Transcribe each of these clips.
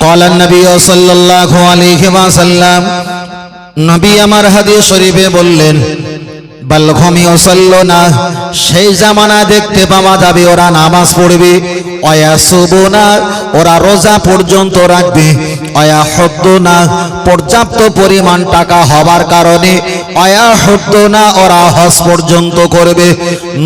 قال النبي صلى الله عليه وسلم নবী আমার হাদিস শরীফে বললেন বালঘমি অসল্ল না সেই জামানা দেখতে পাওয়া যাবে ওরা নামাজ পড়বে অয়া শুভ না, ওরা রোজা পর্যন্ত রাখবে। অয়া হদ্দ না, পর্যাপ্ত পরিমাণ টাকা হবার কারণে অয়া হদ্দ না, ওরা হজ পর্যন্ত করবে।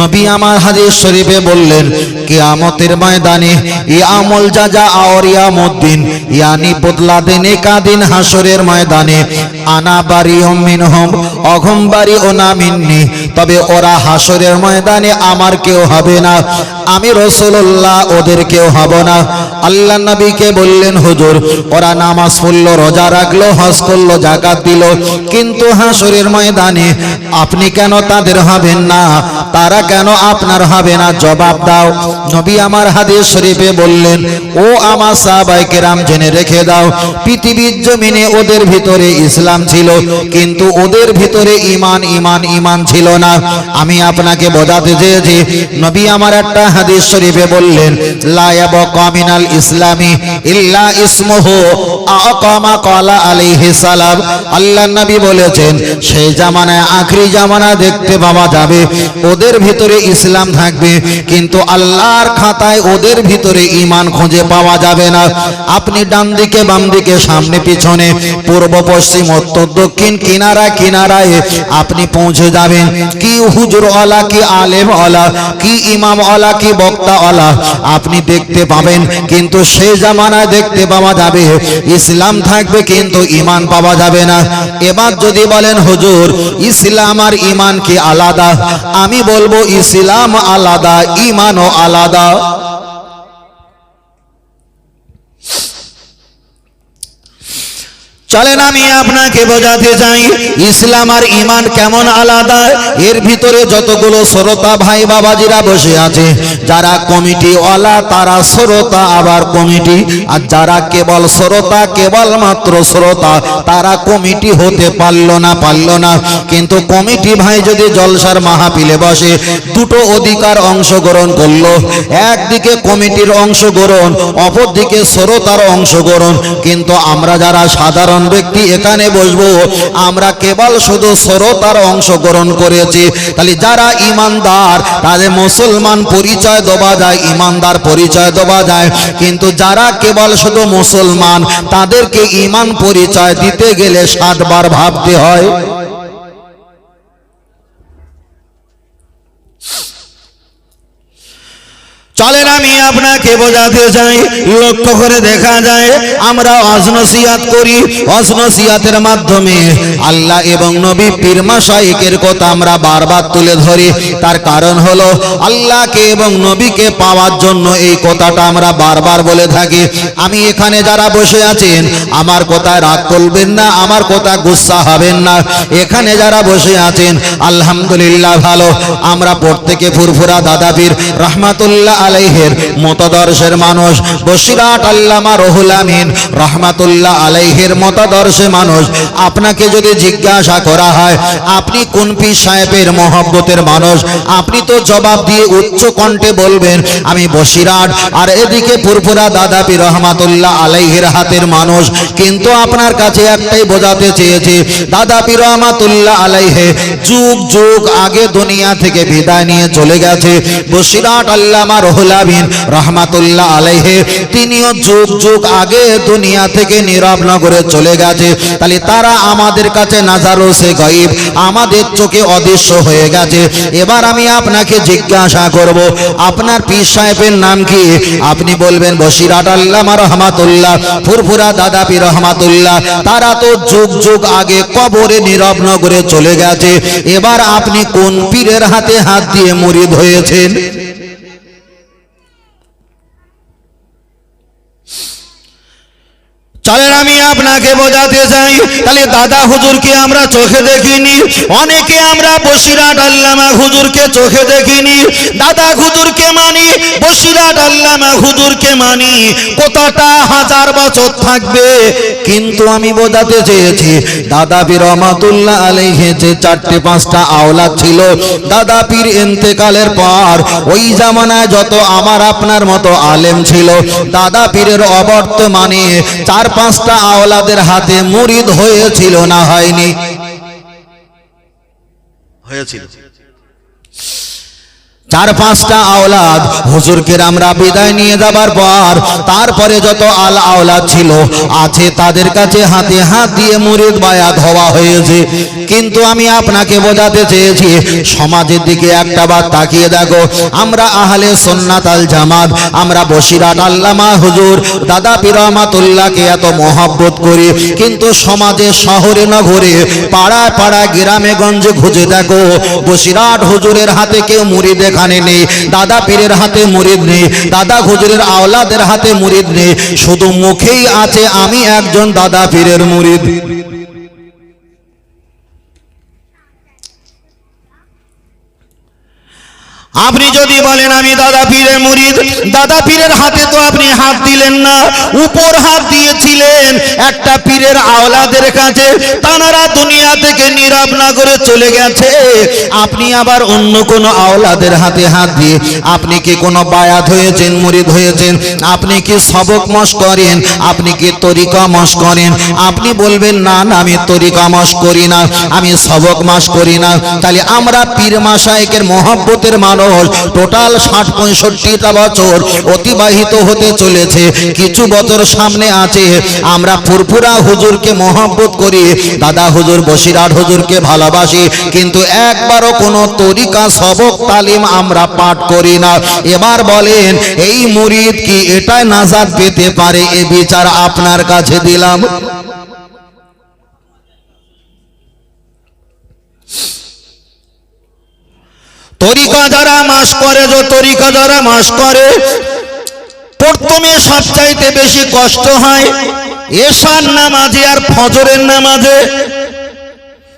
নবী আমার হাদিস শরীফে বললেন, কিয়ামতের ময়দানে ই আমল যা যা আর ইয়ামুদ্দিন ইয়ানি বদলা দেনে কাদিন হাসরের ময়দানে। আনা বাড়ি মিনহম, অঘম বাড়ি ও তবে ওরা হাসরের ময়দানে আমার কেউ হবে না। আমি রসুল্লাহ ওদের কেউ হব না। আল্লাহ নবীকে বললেন, হুজুর, ওরা নামাজ পড়ল, রোজা রাখল, হজ করল, জাকাত দিল। কিন্তু হাসরের ময়দানে আপনি কেন তাদের হবেন না? তারা কেন আপনার হবে না? জবাব দাও। নবী আমার হাদিস শরীফে বললেন, ও আমার সাহাবাই কেরাম, জেনে রেখে দাও, পৃথিবীর জমিনে ওদের ভিতরে ইসলাম ছিল, কিন্তু ওদের ভিতরে ইমান ইমান ইমান ছিল না। আমি আপনাকে বোঝাতে চেয়েছি, নবী আমার একটা হাদিস শরীফে বললেন লায়াব কমিনাল ইসলামী ইল্লা ইসমুহু। আকামা কলা আলাইহি সালাম। আল্লাহ নবী বলেছেন, সেই জামানায় আখরি জামানা দেখতে পাওয়া যাবে, ওদের ভিতরে ইসলাম থাকবে, কিন্তু আল্লাহর খাতায় ওদের ভিতরে ইমান খুঁজে পাওয়া যাবে না। আপনি ডান দিকে, বাম দিকে, সামনে, পিছনে, পূর্ব, পশ্চিম, উত্তর, দক্ষিণ, কিনারা, কিনারায় আপনি পৌঁছে যাবেন। কি হুজুর অলা কি আলেম অলা কি ইমাম অলা কি বক্তা আলা আপনি দেখতে পাবেন, কিন্তু সে জামানায় দেখতে পাওয়া যাবে। ইসলাম থাকবে, কিন্তু ইমান পাওয়া যাবে না। এবার যদি বলেন, হুজুর, ইসলাম আর ইমান কি আলাদা? আমি বলব, ইসলাম আলাদা ইমানও আলাদা। চলেন আমি আপনাকে বোঝাতে চাই, ইসলাম আর ইমান কেমন আলাদা? এর ভিতরে যতগুলো শ্রোতা ভাই বাবাজিরা বসে আছে, যারা কমিটি ওয়ালা তারা শ্রোতা, আবার কমিটি। আর যারা কেবল শ্রোতা, কেবল মাত্র শ্রোতা, তারা কমিটি হতে পারল না পারল না। কিন্তু কমিটি ভাই যদি জলসার মাহাপিলে বসে, দুটো অধিকার অংশগ্রহণ করল। একদিকে কমিটির অংশগ্রহণ, অপরদিকে শ্রোতার অংশগ্রহণ। কিন্তু আমরা যারা সাধারণ ব্যক্তি এখানে বসবো। আমরা কেবল শুধু শ্রোতার অংশগ্রহণ করেছি। তাহলে যারা ইমানদার, তাদের মুসলমান পরিচয় দেওয়া যায়, ইমানদার পরিচয় দেওয়া যায়। কিন্তু যারা কেবল শুধু মুসলমান, তাদেরকে ইমান পরিচয় দিতে গেলে সাতবার ভাবতে হয়। চলেন আমি আপনাকে বোঝাতে চাই, লক্ষ্য করে দেখা যায়, আমরা অজনসিয়াত করি অজনসিয়াতের মাধ্যমে আল্লাহ এবং নবী পীরমা কথা আমরা বারবার তুলে ধরি। তার কারণ হলো আল্লাহকে এবং নবীকে পাওয়ার জন্য এই কথাটা আমরা বারবার বলে থাকি। আমি এখানে যারা বসে আছেন, আমার কথায় রাগ করবেন না, আমার কথা গুসা হবেন না। এখানে যারা বসে আছেন, আলহামদুলিল্লাহ ভালো। আমরা প্রত্যেকে ফুরফুরা দাদাপীর রহমাতুল্লাহ আলাইহের মতদর্শের মানুষ। বসিরাট আল্লামা রহুল আমিন রহমাতুল্লাহ আলাইহের মতদর্শে মানুষ। আপনাকে যদি জিজ্ঞাসা করা হয়, আপনি কোন পীর সাহেবের মহব্বতের মানুষ? আপনি তো জবাব দিয়ে উচ্চ কণ্ঠে বলবেন, আমি বসিরাট আর এদিকে পুরপুরা দাদাপি রহমাতুল্লাহ আলাইহের হাতের মানুষ। কিন্তু আপনার কাছে একটাই বোঝাতে চেয়েছি দাদাপি রহমাতুল্লাহ আলাইহে যুগ যুগ আগে দুনিয়া থেকে বিদায় নিয়ে চলে গেছে। বসিরাট আল্লামা রহুল আমিন রহমাতুল্লাহ আলাইহে। তিনিও যুগ যুগ আগে দুনিয়া থেকে চলে গেছে। তাহলে তারা আমাদের কাছে নাজারো সে গাইব। আমাদের চোখে অদৃশ্য হয়ে গেছে। এবার আমি আপনাকে জিজ্ঞাসা করব, আপনার পীর সাহেবের নাম কি? আপনি বলবেন বসিরাট আল্লামা রহমাতুল্লাহ, ফুরফুরা দাদাপি রহমাতুল্লাহ। তারা তো যুগ যুগ আগে কবরে নীরব চলে গেছে। এবার আপনি কোন পীরের হাতে হাত দিয়ে হয়েছেন চলেন আমি আপনাকে বোঝাতে চাই তাহলে দাদা হুজুরকে আমরা চোখে দেখিনি। অনেকে আমরা বসিরাট আল্লামা হুজুরকে চোখে দেখিনি। দাদা হুজুরকে মানি বসিরাট আল্লামা হুজুরকে মানি। কতটা হাজার বছর থাকবে? কিন্তু আমি বোঝাতে চেয়েছি, দাদা পীর রহমাতুল্লাহ আলাইহি যে চারটে পাঁচটা আওলাদ ছিল, দাদা পীর ইন্তেকালের পর ওই জামানায় যত আমার আপনার মতো আলেম ছিল, দাদা পীরের অবর্তমানে চার পাঁচটা আওলাদের হাতে মুরিদ হয়েছিল না হয়নি? হয়েছিল। চার পাঁচটা আওলাদ হুজুরকে আমরা বিদায় নিয়ে যাবার পর, তারপরে যত আল আওলাদ ছিল, আছে তাদের কাছে হাতে হাত দিয়ে মুরিদ বায়াত হওয়া হয়েছে। কিন্তু আমি আপনাকে বোঝাতে চেয়েছি, সমাজের দিকে একটা বার তাকিয়ে দেখো। আমরা আহলে সন্নাত আল জামাত, আমরা বসিরাট আল্লামা হুজুর, দাদা পিরামাতুল্লাহকে এত মহব্বত করি। কিন্তু সমাজে, শহরে, নগরে, পাড়ায় পাড়ায়, গ্রামে, গঞ্জে খুঁজে দেখো বসিরাট হুজুরের হাতে কেউ মুড়ি এখানে নেই, দাদা পীরের হাতে মুরিদ নেই, দাদা হুজুরের আওলাদের হাতে মুরিদ নেই, শুধু মুখেই আছে আমি একজন দাদা পীরের মুরিদ আপনি যদি বলেন, আমি দাদা পীরের মুরিদ, দাদা পীরের হাতে তো আপনি হাত দিলেন না, উপর হাত দিয়েছিলেন একটা পীরের আওলাদের কাছে তানারা দুনিয়া থেকে নীরব না করে চলে গেছে। আপনি আবার অন্য কোন আওলাদের হাতে হাত দিয়ে, আপনি কি কোনো বায়াত হয়েছেন, মুরিদ হয়েছেন? আপনি কি সবক মশ করেন? আপনি কি তরিকা মশ করেন? আপনি বলবেন, না না, আমি তরিকা মশ করি না, আমি সবক মাস করি না। তাহলে আমরা পীর মাসায়েকের মহব্বতের মানুষ টোটাল ষাট পঁয়ষট্টিটা বছর অতিবাহিত হতে চলেছে। কিছু বছর সামনে আছে। আমরা ফুরফুরা হুজুরকে মহব্বত করি, দাদা হুজুর বসিরাট হুজুরকে ভালোবাসি, কিন্তু একবারও কোনো তরিকা, সবক তালিম আমরা পাঠ করি না। এবার বলেন, এই মুরিদ কি এটাই নাজাদ পেতে পারে? এ বিচার আপনার কাছে দিলাম। তরিকা যারা মাস করে যে তরিকা যারা মাস করে, প্রথমে সবচাইতে বেশি কষ্ট হয় এশার নামাজে আর ফজরের নামাজে।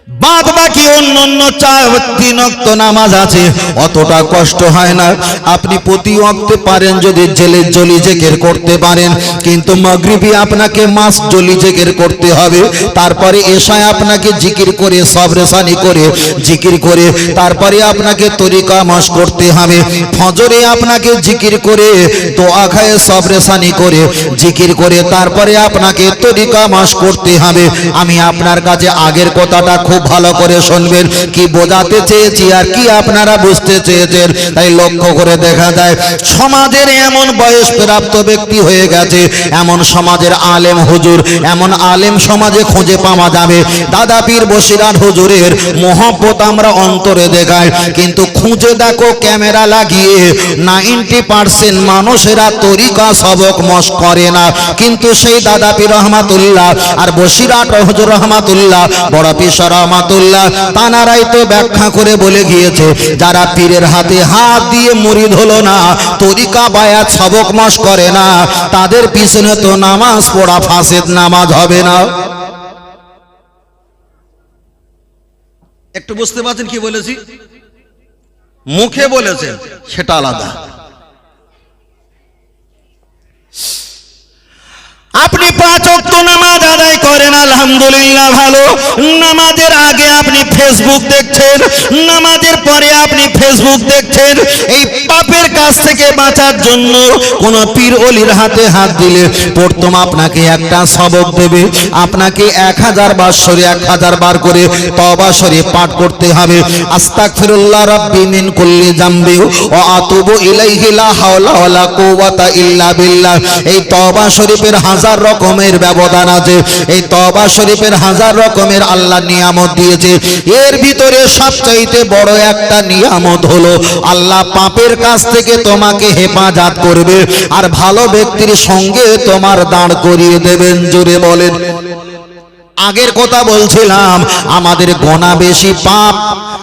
বাদ বাকি অন্য অন্য চার তিন অক্ত নামাজ আছে। অতটা কষ্ট হয় না। আপনি প্রতি অক্তে পারেন যদি জেলে জলি জেকের করতে পারেন। কিন্তু মগরিবি আপনাকে মাস জলি জেকের করতে হবে। তারপরে এশায় আপনাকে জিকির করে সবরেসানি করে জিকির করে, তারপরে আপনাকে তরিকা মাস করতে হবে। ফজরে আপনাকে জিকির করে তো খায়ে সবরেসানি করে, জিকির করে, তারপরে আপনাকে তরিকা মাস করতে হবে। আমি আপনার কাছে আগের কথাটা খুব ভালো করে শুনবেন। কি বোঝাতে চেয়েছি আর কি আপনারা বুঝতে চেয়েছেন? তাই লক্ষ্য করে দেখা যায়, সমাজের এমন বয়স প্রাপ্ত ব্যক্তি হয়ে গেছে, এমন সমাজের আলেম হুজুর, এমন আলেম সমাজে খুঁজে পাওয়া যাবে। দাদা পীর বসিরাট হুজুরের মহব্বত আমরা অন্তরে দেখাই, কিন্তু খুঁজে দেখো ক্যামেরা লাগিয়ে, নাইনটি পার্সেন্ট মানুষেরা তরিকা সবক মশ করে না। কিন্তু সেই দাদা পীর রহমাতুল্লাহ আর বসিরাট হুজুর রহমাতুল্লাহ, বড় পিসা রহমাতুল্লাহ। তানারাই তো ব্যাখ্যা করে বলে গিয়েছে যারা পীরের হাতে হাত দিয়ে মুরিদ হলো না তরিকা বায়াত সবক মশ করে না তাদের পিছনে তো নামাজ পড়া ফাসেদ নামাজ হবে না। একটু বুঝতে পারছেন কি বলেছি? মুখে বলেছেন সেটা আলাদা। আপনি পাঁচ অক্ত নামাজ করেন, আলহামদুলিল্লাহ, ভালো। নামাজের আগে আপনি ফেসবুক দেখছেন, নামাজের পরে আপনি ফেসবুক দেখছেন। এই পাপের কাছ থেকে বাঁচার জন্য কোন পীর অলির হাতে হাত দিলে প্রথম আপনাকে একটা সবক দেবে। আপনাকে এক হাজার বার সরে, এক হাজার বার করে তবা সরে পাঠ করতে হবে। আস্তাগফিরুল্লাহ রাব্বি মিন কুল্লি জামবি ওয়া আতুবু ইলাইহি লা হাওলা ওয়ালা কুওয়াতা ইল্লা বিল্লাহ। এই তওবা শরীফের হাজার রকমের ব্যবধান আছে। এই তওবা শরীফের হাজার রকমের আল্লাহ নিয়ামত দিয়েছে। এর ভিতরে সবচাইতে বড় একটা নিয়ামত হলো, আল্লাহ পাপের কাছ থেকে তোমাকে হেফাজত করবে আর ভালো ব্যক্তির সঙ্গে তোমার দাঁড় করিয়ে দেবেন, জোরে বলেন। আগের কথা বলছিলাম, আমাদের গোনা বেশি পাপ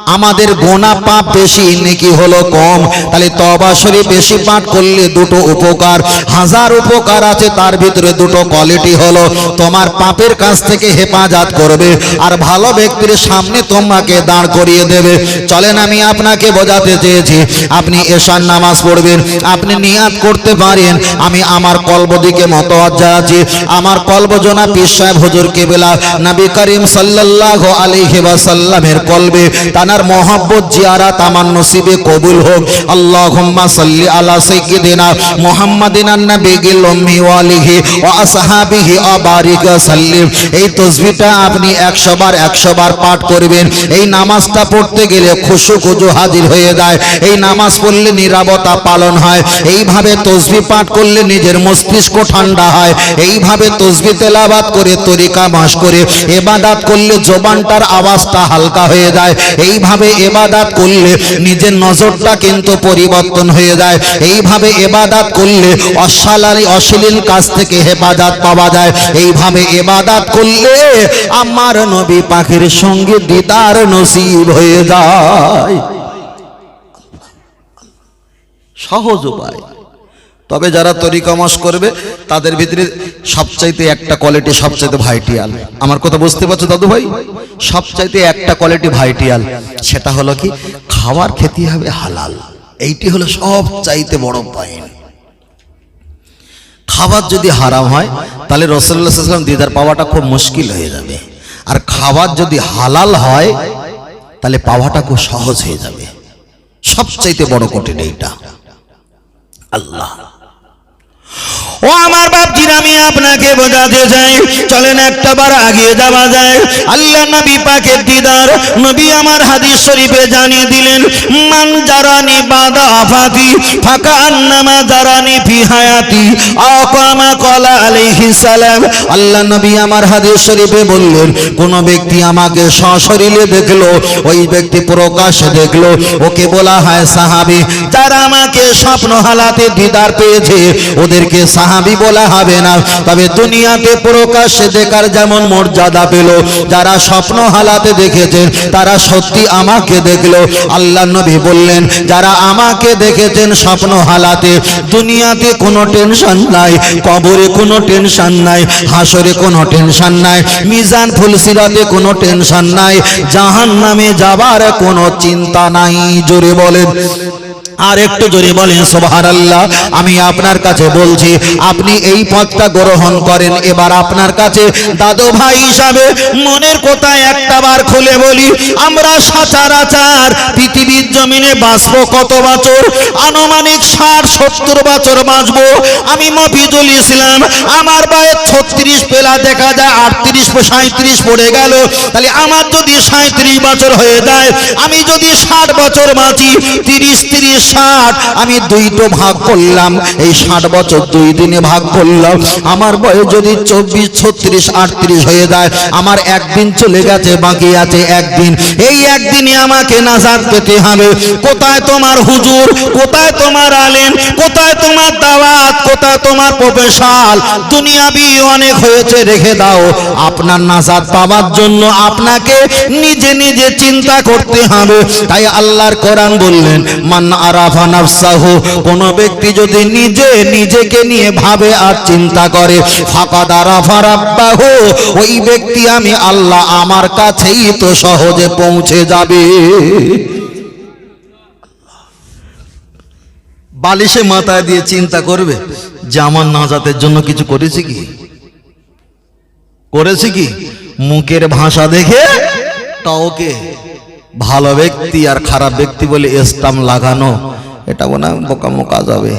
আমাদের গোনা পাপ বেশি, নেকি হলো কম। তাহলে তবা শরীফ বেশি পাঠ করলে দুটো উপকার, হাজার উপকার আছে, তার ভিতরে দুটো কোয়ালিটি হলো। তোমার পাপের কাছ থেকে হেফাজত করবে, আর ভালো ব্যক্তির সামনে তোমাকে দাঁড় করিয়ে দেবে। চলেন আমি আপনাকে বোঝাতে চেয়েছি, আপনি এশার নামাজ পড়বেন, আপনি নিয়াত করতে পারেন। আমি আমার কলব দিকে মতওয়াজ্জা আছি। আমার কলব জনা পীর সাহেব হুজুর কেবেলা, নবী করিম সাল্লাল্লাহু আলাইহি ওয়াসাল্লামের কলবে তানার মহব্বত জিয়ারাত আমার নসিবে কবুল হোক। আল্লাহুম্মা সাল্লি আলা সাইয়্যিদিনা মুহাম্মাদিন আন-নাবিয়্যিল উম্মি ওয়া আলিহি ওয়া আসহাবিহি ওয়া বারিক ওয়া সাল্লিম। এই তাসবিহটা আপনি 100 বার 100 বার পাঠ করবেন। এই নামাজটা পড়তে গেলে খুশু খুজু হাজির হয়ে যায়। এই নামাজ পড়লে নিরাপত্তা পালন হয়। এইভাবে তসবি পাঠ করলে নিজের মস্তিষ্ক ঠান্ডা হয়। এইভাবে তসবি তেলাবাত করে তরিকা মাস করে এবাদাত করলে জবানটার আওয়াজটা হালকা হয়ে যায়। এইভাবে এবাদাত করলে নিজের নজরটা কিন্তু পরিবর্তন হয়ে যায়। এইভাবে এবাদাত করলে অশালারি অশ্লীল কাজ থেকে হেফাজত পাওয়া যায়। এইভাবে এবাদাত করলে আমার নবী পাখির সঙ্গে দিদার নসিব হয়ে যায়। সহজ উপায়। তবে যারা তরিকামাস করবে, তাদের ভিতরে সবচাইতে একটা কোয়ালিটি সবচাইতে ভাইটিয়াল আমার কথা বুঝতে পারছ দাদু ভাই? সবচাইতে একটা কোয়ালিটি ভাইটিয়াল সেটা হলো কি? খাবার খেতে হবে হালাল। এইটি হলো সবচাইতে বড় পয়েন্ট খাবার যদি হারাম হয়, তাহলে রসল্লা সাল্লাম দিদার পাওয়াটা খুব মুশকিল হয়ে যাবে। আর খাবার যদি হালাল হয়, তাহলে পাওয়াটা খুব সহজ হয়ে যাবে। সবচাইতে বড় কঠিন এইটা। আল্লাহ। ও আমার বাপজির, আমি আপনাকে বোঝাতে চাই। চলেন একটা বার আগিয়ে যাওয়া যায়। আল্লাহ নবী পাকের দিদার, নবী আমার হাদিস শরীফে জানিয়ে দিলেন, মান জারানি বাদা আফাতি ফাঁকা আন্নামা জারানি ফি হায়াতি, আকামা কলা আলাইহিস সালাম। আল্লাহ নবী আমার হাদিস শরীফে বললেন, কোন ব্যক্তি আমাকে সশরীরে দেখল, ওই ব্যক্তি প্রকাশ্যে দেখল, ওকে বলা হয় সাহাবি। যারা আমাকে স্বপ্ন হালাতে দিদার পেয়েছে, ওদেরকে সাহাবি বলা হবে না। তবে দুনিয়াতে প্রকাশ্যে দেখার যেমন মর্যাদা পেল, যারা স্বপ্ন হালাতে দেখেছেন, তারা সত্যি আমাকে দেখল। আল্লাহ নবী বললেন, যারা আমাকে দেখেছেন স্বপ্ন হালাতে, দুনিয়াতে কোনো টেনশন নাই, কবরে কোনো টেনশন নাই, হাসরে কোনো টেনশন নাই, মিজান ফুলসিরাতে কোনো টেনশন নাই জাহান নামে যাবার কোনো চিন্তা নাই। জোরে বলেন। আর একটু জোরে বলেন সোভার আল্লাহ আমি আপনার কাছে বলছি, আপনি এই পথটা গ্রহণ করেন। এবার আপনার কাছে দাদু ভাই হিসাবে মনের কোথায় একটা বার খুলে বলি, আমরা সচরাচার পৃথিবীর জমিনে বাঁচবো কত বছর? আনুমানিক ষাট, সত্তর বছর বাঁচবো। আমি মফিজুল ইসলাম, আমার বয়স ছত্রিশ পেলা দেখা যায়, আটত্রিশ সাঁত্রিশ পড়ে গেল। তাহলে আমার যদি সাঁত্রিশ বছর হয়ে যায়, আমি যদি ষাট বছর বাঁচি, তিরিশ তিরিশ ষাট, আমি দুইটো ভাগ করলাম। এই ষাট বছর দুই দিনে ভাগ করলাম। আমার বয়স যদি চব্বিশ, ছত্রিশ, আটত্রিশ হয়ে যায়, আমার একদিন চলে গেছে, বাকি আছে একদিন। এই একদিনে আমাকে নাজাদ পেতে হবে। কোথায় তোমার হুজুর? কোথায় তোমার আলেন কোথায় তোমার দাওয়াত? কোথায় তোমার প্রফেশাল দুনিয়াবি অনেক হয়েছে, রেখে দাও। আপনার নাজাদ পাওয়ার জন্য আপনাকে নিজে নিজে চিন্তা করতে হবে। তাই আল্লাহর কোরআন বললেন, মান আরাফা ব্যক্তি যদি নিজে নিজেকে নিয়ে ভাবে আর চিন্তা করে ওই ব্যক্তি আমি আল্লাহ আমার কাছেই তো সহজে পৌঁছে যাবে। বালিশে মাথায় দিয়ে চিন্তা করবে, যে আমার নাজাতের জন্য কিছু করেছি কি? করেছি কি? মুখের ভাষা দেখে কাউকে ভালো ব্যক্তি আর খারাপ ব্যক্তি বলে স্টাম লাগানো এটা মনে বোকামো কাজ হবে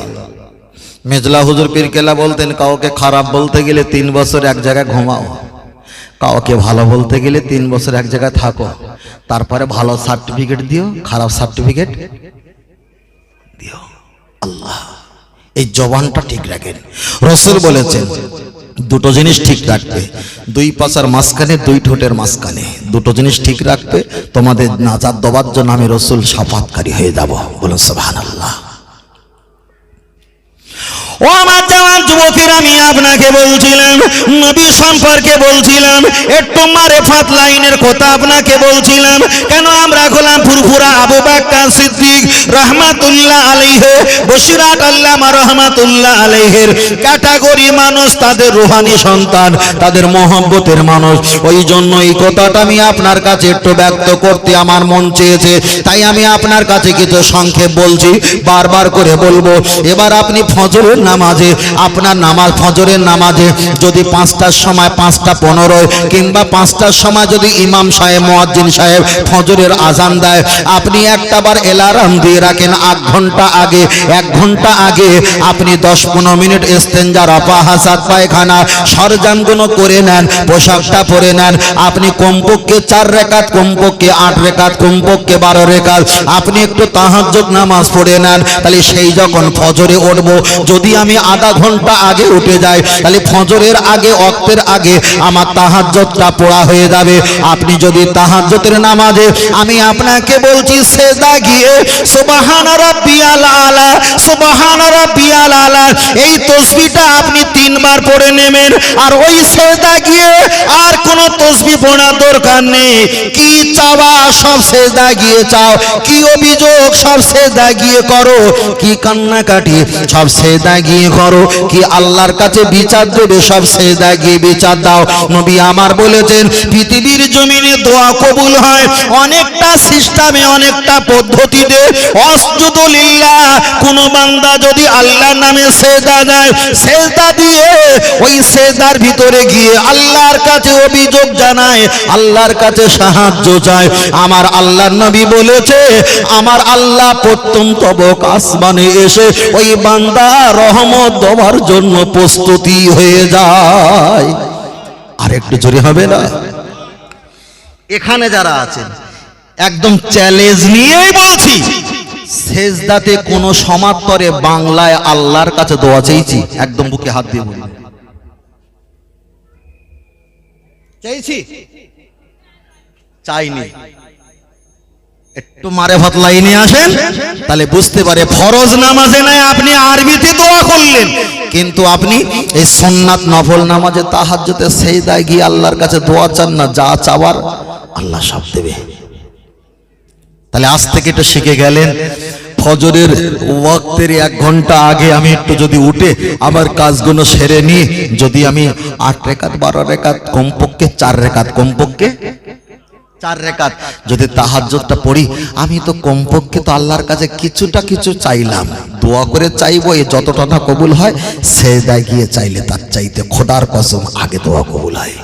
মেজলা হুজুর পীরকেলা বলতেন, কাউকে খারাপ বলতে গেলে তিন বছর এক জায়গায় ঘুমাও। কাউকে ভালো বলতে গেলে তিন বছর এক জায়গায় থাকো। তারপরে ভালো সার্টিফিকেট দিও, খারাপ সার্টিফিকেট দিও। আল্লাহ, এই জবানটা ঠিক রাখেন। রসুল বলেছেন দুটো জিনিস ঠিক রাখবে। দুই পাশার মাঝখানে, দুই ঠোঁটের মাঝখানে। দুটো জিনিস ঠিক রাখবে, তোমাদের নাজাদ দেওয়ার জন্য আমি রসুল সাফাতকারী হয়ে যাব। বলুন সোহান আল্লাহ ও আমার জওয়ান যুবকের আমি আপনাকে বলছিলাম, নবী সম্পর্কে বলছিলাম, একটু মারেফাত লাইনের কথা আপনাকে বলছিলাম, কেন আমরা গোলাম ফুরফুরা আবু বাক্কার সিদ্দিক রহমাতুল্লাহ আলাইহে বসিরাট আল্লামা রহমাতুল্লাহ আলাইহের ক্যাটাগরি মানুষ, তাদের রুহানি সন্তান, তাদের মহব্বতের মানুষ। ওই জন্য এই কথাটা আমি আপনার কাছে একটু ব্যক্ত করতে আমার মন চেয়েছে, তাই আমি আপনার কাছে কিছু সংক্ষেপ বলছি, বারবার করে বলব। এবার আপনি ফজরের নামাজে, আপনার নামাজ, ফজরের নামাজে যদি পাঁচটার সময় পাঁচটা পনেরোয় কিংবা পাঁচটার সময় যদি ইমাম সাহেব, মোয়াজ্জিন সাহেব ফজরের আজান দেয়, আপনি একটা বার এলার্ম দিয়ে রাখেন আধ ঘণ্টা আগে, এক ঘণ্টা আগে, আপনি দশ পনেরো মিনিট এস্তেঞ্জার অপাহাসাত, পায়খানা সরজামগুলো করে নেন, পোশাকটা পরে নেন, আপনি কমপক্ষে চার রেখাত, কমপক্ষে আট রেখাত, কমপক্ষে বারো রেখাত, আপনি একটু তাহাজ্জুদ নামাজ পড়ে নেন, তাহলে সেই যখন ফজরে উঠব, যদি আমি আধা ঘণ্টা আগে উঠে যাই। তাহলে ফজরের আগে, অক্তের আগে আমার তাহাজ্জুদটা পড়া হয়ে যাবে। আপনি যদি তাহাজ্জুদের নামাজে, আমি আপনাকে বলছি সেজদা গিয়ে, সুবহান রাব্বিয়াল আলা সুবহান রাব্বিয়াল আলা এই তসবিহটা আপনি তিনবার পড়ে নেবেন। আর ওই সেজদা গিয়ে আর কোনো তসবি পড়ার দরকার নেই। কি চাওয়া সব সেজদা গিয়ে চাও, কি অভিযোগ সব সেজদা গিয়ে করো, কি কান্নাকাটি সব সেজদা গিয়ে করো। কি আল্লাহর কাছে বিচার দেবে? সব সেজদা গিয়ে বিচার দাও। নবী আমার বলেছেন, পৃথিবীর জমিনে দোয়া কবুল হয়। অনেকটা সিস্টেমে, অনেকটা পদ্ধতিতে। অস্তুদুলিল্লাহ কোন বান্দা যদি আল্লাহর নামে সেজদা দেয় সেজদা দিয়ে ওই সেজদার ভিতরে গিয়ে আল্লাহর কাছে অভিযোগ জানায়, আল্লাহর কাছে সাহায্য চায়। আমার আল্লাহর নবী বলেছে, আমার আল্লাহ প্রত্যন্ত বক আসমানে এসে ওই বান্দা রহমত দেওয়ার জন্য প্রস্তুতি হয়ে যায়। আর একটু জোরে হবে না? এখানে যারা আছেন, একদম চ্যালেঞ্জ নিয়েই বলছি, সেজদাতে কোন সমান্তরে বাংলায় আল্লাহর কাছে দোয়া চেয়েছি একদম বুকে হাত দিয়ে বলি। চাইছি? চাইনি। একটু মারে ভাত লাইনে আসেন, তাহলে বুঝতে পারে ফরজ নামাজে নাই, আপনি আরবিতে দোয়া করলেন। কিন্তু আপনি এই সোননাথ নফল নামাজে তাহাজ্জুদে সেজদায় গিয়ে আল্লাহর কাছে দোয়া চান না, যা চাওয়ার আল্লাহ সব দেবে। তাহলে আজ থেকে একটু শিখে গেলেন, ফজরের ওয়াক্তের এক ঘণ্টা আগে আমি একটু যদি উঠে আমার কাজগুলো সেরে নিই, যদি আমি আট রেখাত, বারো রেখাত কমপক্ষে, চার রেখাত কমপক্ষে চার রেখাত। যদি তাহাজ্জুদটা পড়ি, আমি তো কমপক্ষে তো আল্লাহর কাছে কিছুটা কিছু চাইলাম। দোয়া করে চাইব, এ যতটা না কবুল হয়, সে দায় গিয়ে চাইলে তার চাইতে খোদার কসম আগে দোয়া কবুল হয়।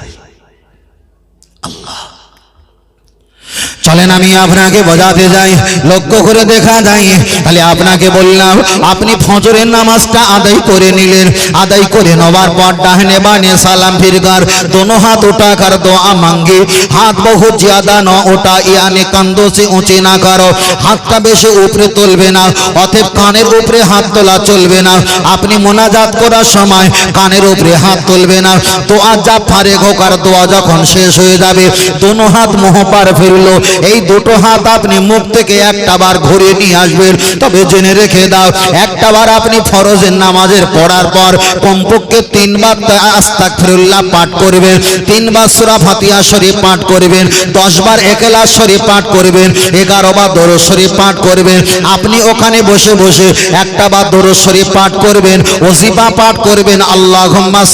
চলেন, আমি আপনাকে বোঝাতে যাই লক্ষ্য করে দেখা যায়। তাহলে আপনাকে বললাম, আপনি ফজরের নামাজটা আদায় করে নিলেন। আদায় করে নেবার পর ডাহনে বানে সালাম ফিরকার, দোনো হাত উঠাকার দোয়া মাঙ্গে। হাত বহু জ্যাদা ন ওটা ইয়ানে কান্দো সে উঁচে না করো। হাতটা বেশি উপরে তুলবে না, অতএব কানের উপরে হাত তোলা চলবে না। আপনি মোনাজাত করার সময় কানের উপরে হাত তুলবে না। দোয়া যা ফারে হোকার দোয়া যখন শেষ হয়ে যাবে, দোনো হাত মোহপার ফিরলো। এই দুটো হাত আপনি মুখ থেকে একটা বার ঘুরে নিয়ে আসবেন। তবে জেনে রেখে দাও, একটা বার আপনি ফরজের নামাজের পড়ার পর কমপক্ষে তিনবার আস্তাক ফিরুল্লাহ পাঠ করবেন, তিনবার সুরা ফাতিয়া শরীফ পাঠ করবেন, দশবার একেলাস শরীফ পাঠ করবেন এগারো বার দরজ শরীফ পাঠ করবেন, আপনি ওখানে বসে বসে একটা বার দরজ শরীফ পাঠ করবেন, ওজিফা পাঠ করবেন আল্লাহ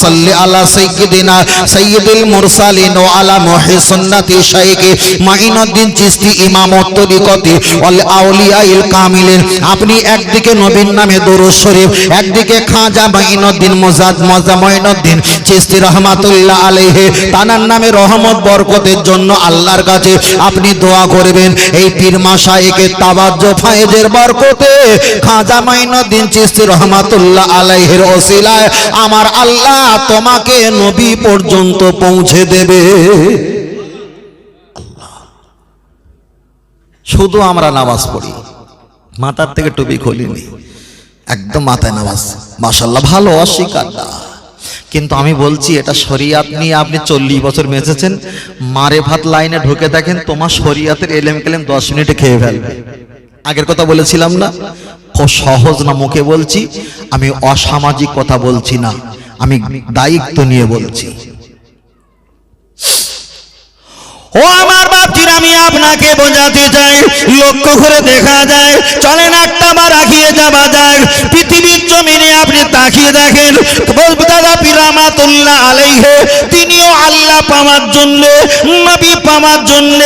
সাল্লি আলা সাইয়্যিদিনা সাইয়্যিদুল মুরসালিন ও আলা মুহি সুন্নতি শাইখি মাইনুদ্দিন চিশতি ইমামত তরিকতি ওয়াল আউলিয়াইল কামিলিন আপনি একদিকে নবীর নামে দরুদ শরীফ, একদিকে খাজা মাইনুদ্দিন মুজাদ মজা মাইনুদ্দিন চিশতি রহমাতুল্লাহ আলাইহি, তানার নামে রহমত, বরকতের জন্য আল্লাহর কাছে আপনি দোয়া করবেন। এই পীর মাশাইকে তাবাজ্জু ফায়েজের বরকতে খাজা মাইনুদ্দিন চিশতি রহমাতুল্লাহ আলাইহির ওসিলায় আমার আল্লাহ তোমাকে নবী পর্যন্ত পৌঁছে দেবে। শুধু আমরা নামাজ পড়ি। মাথার থেকে টুপি খুলিনি। একদম মাথায় নামাজ। মাসাল্লাহ ভালো, অস্বীকার। কিন্তু আমি বলছি, এটা শরিয়াত নিয়ে আপনি চল্লিশ বছর বেঁচেছেন, মারে ভাত লাইনে ঢুকে দেখেন তোমার শরিয়াতের এলেম কেলেম দশ মিনিটে খেয়ে ফেলবে। আগের কথা বলেছিলাম না? খুব সহজ না মুখে বলছি, আমি অসামাজিক কথা বলছি না, আমি দায়িত্ব নিয়ে বলছি। ও আমার আমি আপনাকে বোঝাতে চাই, লক্ষ্য করে দেখা যায়, চলেন একটা বার আগিয়ে যাওয়া যায় পৃথিবীর জমিনে আপনি তাকিয়ে দেখেন দাদা পিরামাতুল্লাহ আলাইহে, তিনিও আল্লাহ পাওয়ার জন্য, নবী পাওয়ার জন্য।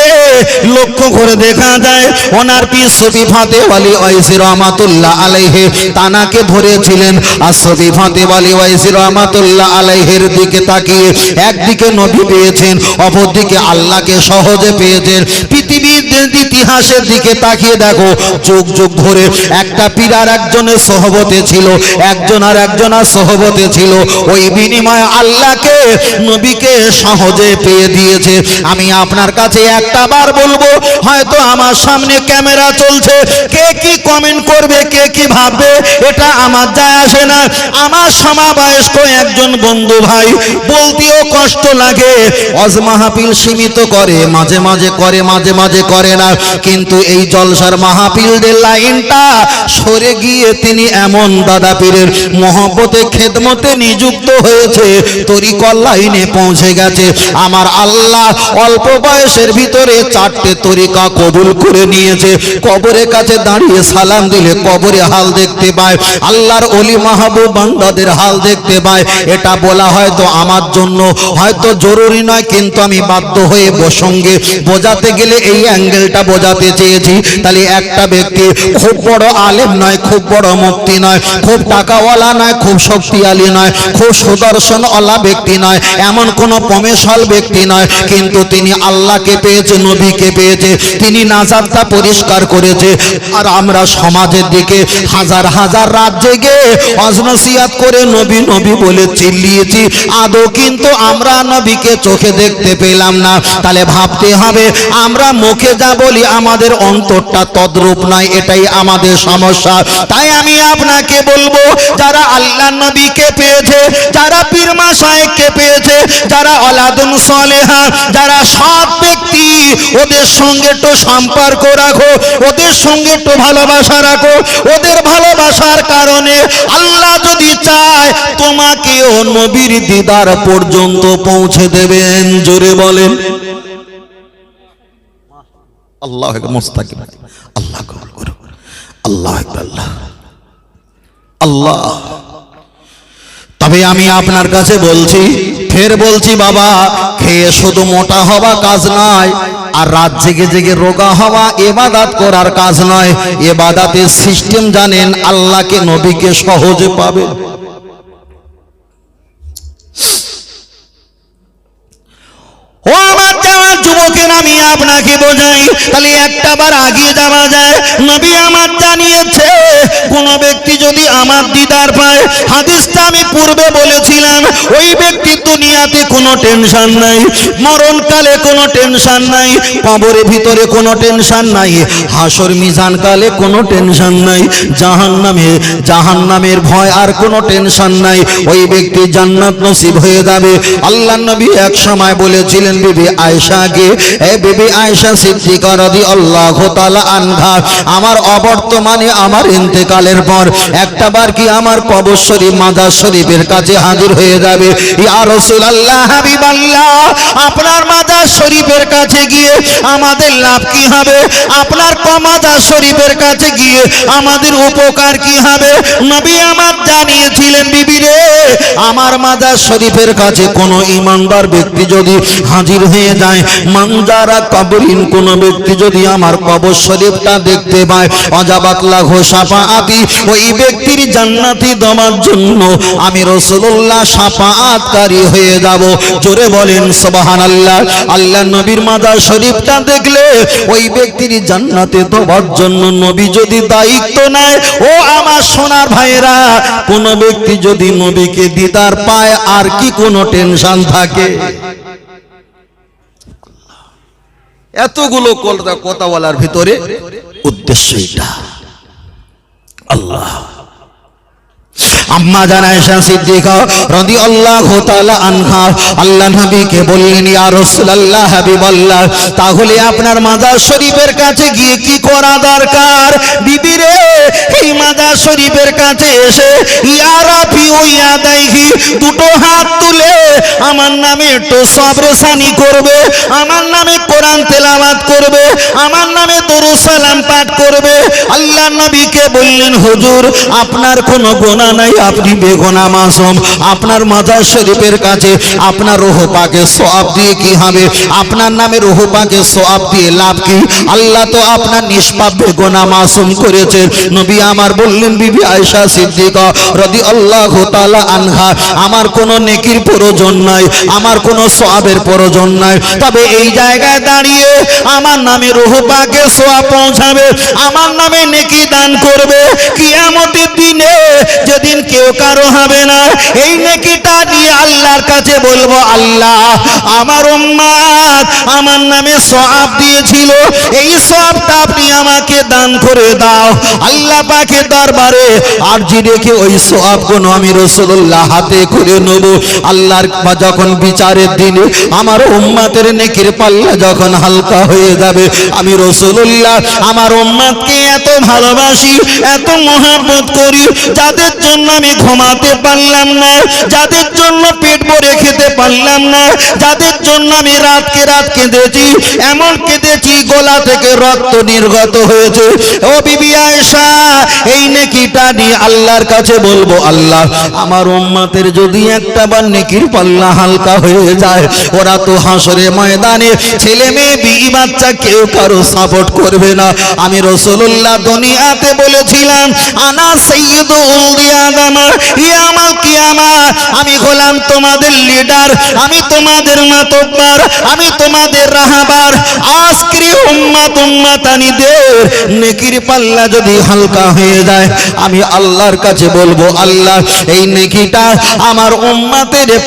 লক্ষ্য করে দেখা যায়, ওনার পীর সবি ফাতে ওয়ালি ওয়াইসি রহমাতুল্লাহ আলাইহে, তানাকে ধরেছিলেন আর সবি ফাতে ওয়ালি ওয়াইসি রহমাতুল্লাহ আলাইহের দিকে তাকিয়ে একদিকে নবী পেয়েছেন, অপরদিকে আল্লাহকে সহজে পেয়েছেন। পৃথিবীর ইতিহাসের দিকে তাকিয়ে দেখো। যুগ যুগ ধরে একটা পীর আর একজনের সহবতে ছিল, একজন আর একজনের সহবতে ছিল। ওই বিনিময়ে আল্লাহকে, নবীকে সহজে পেয়ে দিয়েছে। আমি আপনার কাছে একটা বার বলব, হয়তো আমার সামনে ক্যামেরা চলছে। কে কি কমেন্ট করবে, কে কি ভাববে, এটা আমার যায় আসে না। আমার সমাবয়স্ক একজন বন্ধু ভাই, বলতেও কষ্ট লাগে। অজ মাহফিল সীমিত করে, মাঝে মাঝে করে মাঝে মাঝে করে না। কিন্তু এই জলসার মাহফিলদের লাইনটা সরে গিয়ে তিনি এমন দাদা পীরের মহব্বতে, খেদমতে নিযুক্ত হয়েছে, তরিকল লাইনে পৌঁছে গেছে। আমার আল্লাহ অল্প বয়সের ভিতরে চারটে তরিকা কবুল করে নিয়েছে। কবরের কাছে দাঁড়িয়ে সালাম দিলে কবরে হাল দেখতে পায়। আল্লাহর অলি মাহবুব বান্দাদের হাল দেখতে পায়। এটা বলা হয়তো আমার জন্য হয়তো জরুরি নয়, কিন্তু আমি বাধ্য হয়ে সঙ্গে বোঝাতে গেলে এই অ্যাঙ্গেলটা বোঝাতে চেয়েছি। তাহলে একটা ব্যক্তি খুব বড় আলেম নয়, খুব বড় মুক্তি নয়, খুব টাকাওয়ালা নয়, খুব শক্তিশালী নয়, খুব সুদর্শনওয়ালা ব্যক্তি নয়, এমন কোনো পমেশাল ব্যক্তি নয়, কিন্তু তিনি আল্লাহকে পেয়েছে, নবীকে পেয়েছে, তিনি নাজারটা পরিষ্কার করেছে। আর আমরা সমাজের দিকে হাজার হাজার রাত জেগে অজনসিয়াত করে নবী নবী বলে চিল্লিয়েছি। আদৌ কিন্তু আমরা নবীকে চোখে দেখতে পেলাম না। তাহলে ভাবতে হবে আমরা মুখে যা বলি, আমাদের অন্তরটা তদ্রূপ নয়, এটাই আমাদের সমস্যা। তাই আমি আপনাকে বলব, যারা আল্লাহ নবীকে পেয়েছে, যারা পীরমা সাহেবকে পেয়েছে, যারা অলাদুন সলেহা, যারা সব ব্যক্তি, ওদের সঙ্গে একটু সম্পর্ক রাখো, ওদের সঙ্গে একটু ভালোবাসা রাখো। ওদের ভালোবাসার কারণে আল্লাহ যদি চায়, তোমাকেও নবীর দিদার পর্যন্ত পৌঁছে দেবেন। জোরে বলেন। আল্লাহ মোস্তাকিম। আল্লাহ আল্লাহ আল্লাহ। আল্লাহ। তবে আমি আপনার কাছে বলছি, ফের বলছি বাবা, খেয়ে শুধু মোটা হওয়া কাজ নয়, আর রাত জেগে জেগে রোগা হওয়া এবাদাত করার কাজ নয়। এবাদাতের সিস্টেম জানেন, আল্লাহকে নবীকে সহজে পাবে ও আমার যাওয়া যুবকের আমি আপনাকে বোঝাই, তাহলে একটা আগিয়ে যাওয়া যায়। নবী আমার জানিয়েছে, কোন ব্যক্তি যদি আমার দিদার পায়, হাদিসটা আমি পূর্বে বলেছিলাম, ওই ব্যক্তি দুনিয়াতে কোনো টেনশন নাই, মরণকালে কোনো টেনশন নাই, কবরের ভিতরে কোনো টেনশন নাই, হাসর মিজান কালে কোনো টেনশন নাই জাহান নামে জাহান নামের ভয় আর কোনো টেনশন নাই, ওই ব্যক্তি জান্নাত নসিব হয়ে যাবে। আল্লাহ নবী এক সময় বলেছিলেন, বিবি আয়েশাকে, এ বিবি আয়েশা সিদ্দিকা রাদিয়াল্লাহু তাআলা আনহা, আমার অবর্তমানে আমার ইন্তেকালের পর একটা বার কি আমার কবর মাজার শরীফের কাছে হাজির হয়ে যাবে? ইয়া রাসূলুল্লাহ, হাবিবাল্লাহ, আপনার মাজার শরীফের কাছে গিয়ে আমাদের লাভ কি হবে? আপনার কমাজার শরীফের কাছে গিয়ে আমাদের উপকার কি হবে? নবী আমার জানিয়েছিলেন, বিবি রে, আমার মাজার শরীফের কাছে কোন ইমানদার ব্যক্তি যদি হাজির হয়ে যায় মানজারা কবরিন কোন ব্যক্তি যদি আমার কবর শরীফটা দেখতে পায় ওই ব্যক্তির জান্নাতি দমার জন্য আমি রসুল্লাহ সাফাতকারী হয়ে যাব। জোরে বলেন সোবাহান আল্লাহ আল্লাহ নবীর মাজার শরীফটা দেখলে ওই ব্যক্তির জান্নাতে দেওয়ার জন্য নবী যদি দায়িত্ব নেয়, ও আমার সোনার ভাইয়েরা, কোন ব্যক্তি যদি নবীকে দিদার পায়, আর কি কোনো টেনশন থাকে? এতগুলো কথা বলার ভিতরে উদ্দেশ্য এটা। আল্লাহ। আম্মা জানায়শা সিদ্দিকা রদি আল্লাহ আনহা, আল্লাহ নবীকে বললেন, ইয়া রাসূলুল্লাহ হাবিবাল্লাহ, তাহলে আপনার মাজার শরীফের কাছে গিয়ে কি করা দরকার? বিবি রে, এই মাজার শরীফের কাছে এসে, ইয়া রাফি ও ইয়া দাইহি, দুটো হাত তুলে আমার নামে একটু সবরেসানি করবে, আমার নামে কোরআন তেলাওয়াত করবে, আমার নামে দরুদ সালাম পাঠ করবে। আল্লাহ নবীকে বললেন, হুজুর, আপনার কোনো গোনা নাই আপনি বেগোনা মাসুম আপনার মাজার শরীফের কাছে আপনার রোহ পাকে সওয়াব দিয়ে কি হবে? আপনার নামে রোহ পাকে সওয়াব দিয়ে লাভ কি? আল্লাহ তো আপনার নিষ্পাপ বেগোনা মাসুম করেছেন। নবী আমার বললেন, বিবি আয়েশা সিদ্দিকা রাদিয়াল্লাহু তাআলা আনহা, আমার কোনো নেকির প্রয়োজন নাই, আমার কোনো সওয়াবের প্রয়োজন নাই। তবে এই জায়গায় দাঁড়িয়ে আমার নামে রোহ পাকে সোয়া পৌঁছাবে, আমার নামে নেকি দান করবে। কিয়ামতের দিনে যেদিন কেউ কারও হবে না। এই নেকিটা নিয়ে আল্লাহর কাছে বলব, আল্লাহ, আমার উম্মাদ আমার নামে সওয়াব দিয়েছিল। এই সওয়াবটা আপনি আমাকে দান করে দাও। আল্লাহ পাকের দরবারে আরজি রেখে ওই সওয়াবগুলো আমি রাসূলুল্লাহ হাতে করে নেব। আল্লাহর যখন বিচারের দিনে আমার উম্মাতের নেকির পাল্লা যখন হালকা হয়ে যাবে, আমি রাসূলুল্লাহ আমার উম্মাদকে এত ভালোবাসি, এত মহাব্বত করি, যাদের জন্য আমি ঘুমাতে পারলাম না, যাদের জন্য পেট ভরে খেতে পারলাম না, যাদের জন্য আমি রাতকে রাত কেঁদেছি, এমন কেঁদেছি গলা থেকে রক্ত নির্গত হয়েছে। ও বিবি আয়েশা, এই নেকিটা নিয়ে আল্লাহর কাছে বলব, আল্লাহ, আমার উম্মাতের যদি একটা বার নেকির পাল্লা হালকা হয়ে যায়, ওরা তো হাসরে ময়দানে ছেলে মেয়ে, বিবি বাচ্চা কেউ কারও সাপোর্ট করবে না। আমি রসুল্লাহ দুনিয়াতে বলেছিলাম, আনা সৈয়দ কিয়ামা আমি হলাম তোমাদের লিডার আমি তোমাদের মাতব্বার, আমি তোমাদের রাহাবার। আজকে উম্মাত উম্মাতানিদের নেকির পাল্লা যদি হালকা হয়ে যায়, আমি আল্লাহর কাছে বলব, আল্লাহ, এই নেকিটা আমার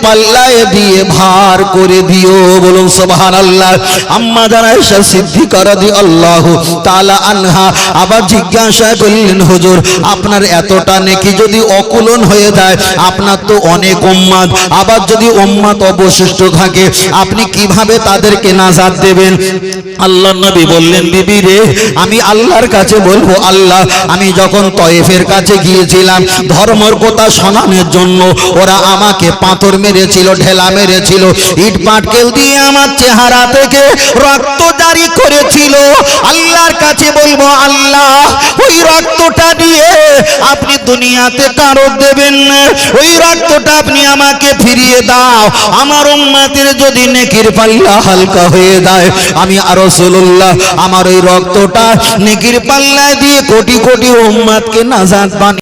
পাল্লায় দিয়ে ভার করে দিও। বলুন সুবহান আল্লাহ আম্মা যারা এসে সিদ্ধি করা দি আল্লাহ তালা আনহা আবার জিজ্ঞাসা করলেন, হুজুর, আপনার এতটা নেকি যদি অকুলন হয়ে যায়। আপনার তো অনেক উম্মাদ। আবার যদি উম্মাদ অবশিষ্ট থাকে, আপনি কীভাবে তাদেরকে নাজাদ দেবেন? আল্লাহ নবী বললেন, বিবি রে, আমি আল্লাহর কাছে বলব, আল্লাহ, আমি যখন তয়েফের কাছে গিয়েছিলাম, ধর্মর কথা শোনানোর জন্য ওরা আমাকে পাথর মেরেছিল, ঢেলা মেরেছিল, ইট পাটকেল দিয়ে আমার চেহারা থেকে রক্ত জারি করেছিল। আল্লাহর কাছে বলব, আল্লাহ, ওই রক্তটা দিয়ে আপনি দুনিয়াতে কারও দেবেন না। ওই রক্তটা আপনি আমাকে ফিরিয়ে দাও। আমার উম্মাতের যদি নেকির পাল্লা হালকা হয়ে যায়, আমি আরও সোল্লাহ আমার ওই রক্তটা নেকির পাল্লায় দিয়ে কোটি কোটি উম্মাদকে নাজাদ বানিয়ে